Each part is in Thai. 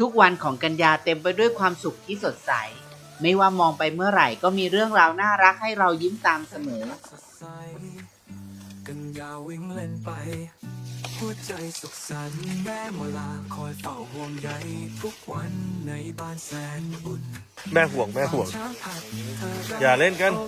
ทุกวันของกันยาเต็มไปด้วยความสุขที่สดใส ไม่ว่ามองไปเมื่อไหร่ก็มีเรื่องราวน่ารักให้เรายิ้มตามเสมอสดใสกันยาววิ่งเล่นไป หัวใจสุขสันต์แม่โมลาคอยเฝ้าห่วงใยทุกวันในบ้านแสนอุ่นแม่ห่วงแม่ห่วงช้างผัดเธอได้อย่าเล่นกันอ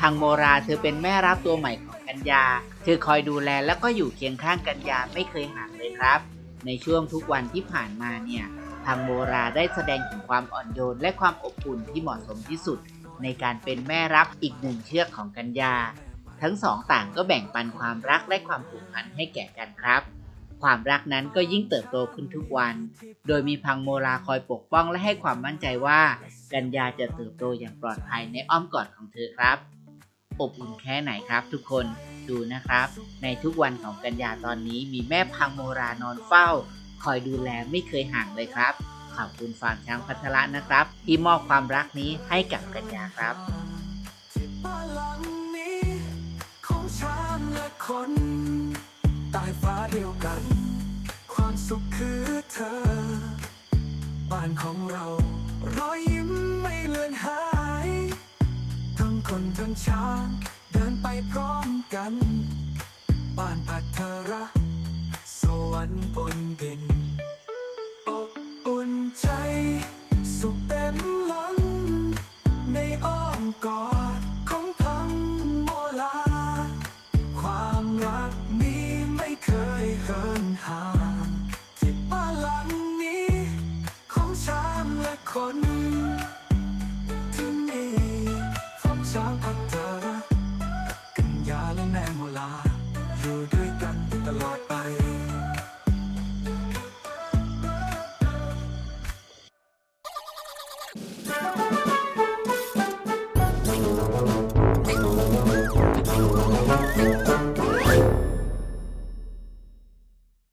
ทางโมราเธอเป็นแม่รับตัวใหม่ของกัญญา เธอคอยดูแลแล้วก็อยู่เคียงข้างกัญญาไม่เคยห่างเลยครับ ในช่วงทุกวันที่ผ่านมาเนี่ย ทางโมราได้แสดงถึงความอ่อนโยนและความอบอุ่นที่เหมาะสมที่สุด ในการเป็นแม่รับอีกหนึ่งเชือกของกัญญา ทั้งสองต่างก็แบ่งปันความรักและความผูกพันให้แก่กันครับความรักนั้นก็ยิ่งเติบโตขึ้นทุกวัน โดยมีพังโมราคอยปกป้องและให้ความมั่นใจว่า กัญญาจะเติบโตอย่างปลอดภัยในอ้อมกอดของเธอครับ อบอุ่นแค่ไหนครับ ทุกคนดูนะครับ ในทุกวันของกัญญาตอนนี้มีแม่พังโมรานอนเฝ้า คอยดูแลไม่เคยห่างเลยครับ ขอบคุณฟาร์มช้างพัทละนะครับ ที่มอบความรักนี้ให้กับกัญญาครับบ้านหลังนี้ของฉันและคนใต้ฟ้าเดียวกัน ความสุขคือเธอ บ้านของเรา รอยยิ้มไม่เลือนหาย คนทั้งช้างเดินไปพร้อมกันบ้านพัทระสวรรค์บนดินอบอุ่นใจ สุขเต็มล้นในอ้อมกอดของพังโมลา ความรักนี้ไม่เคยเหินห่างที่บ้านหลังนี้ ของช้างและคน ช้างพัฒนากันยาและแม่งมุลาอยู่ด้วยกันตลอดไปうん。